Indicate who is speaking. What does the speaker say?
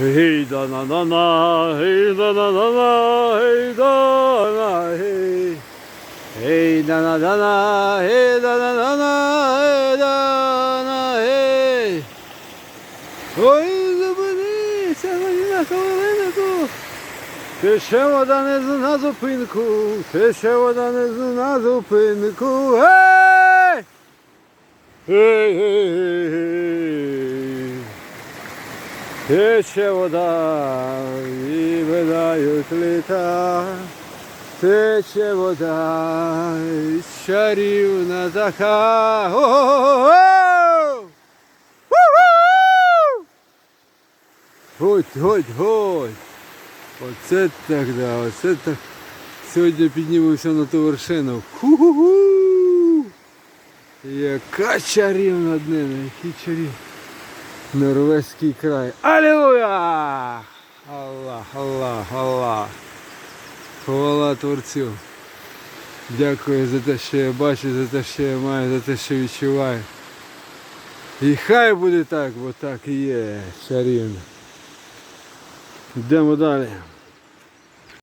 Speaker 1: Гей да на на на, гей да на на на, гей да на гей. Гей да на да на, гей да на на на, гей да на гей. Ой, зупинися, на хвилинку. Тече вода не на зупинку, тече вода не на зупинку. Гей! Гей, гей, гей, гей. Тече вода і видають літа. Тече вода, і чарівна така. О-о-о-о! У-у! Годь, годь, годь. Оце так, да, оце так. Сьогодні піднімемося на ту вершину. Ху-ху-ху! Яка чарівна днина, який чарів. Норвезький край. Аллилуйя! Аллах, Аллах, Аллах. Хвала Творцю. Дякую за те, що я бачу, за те, що я маю, за те, що відчуваю. І хай буде так, бо так і є чарівно. Йдемо далі.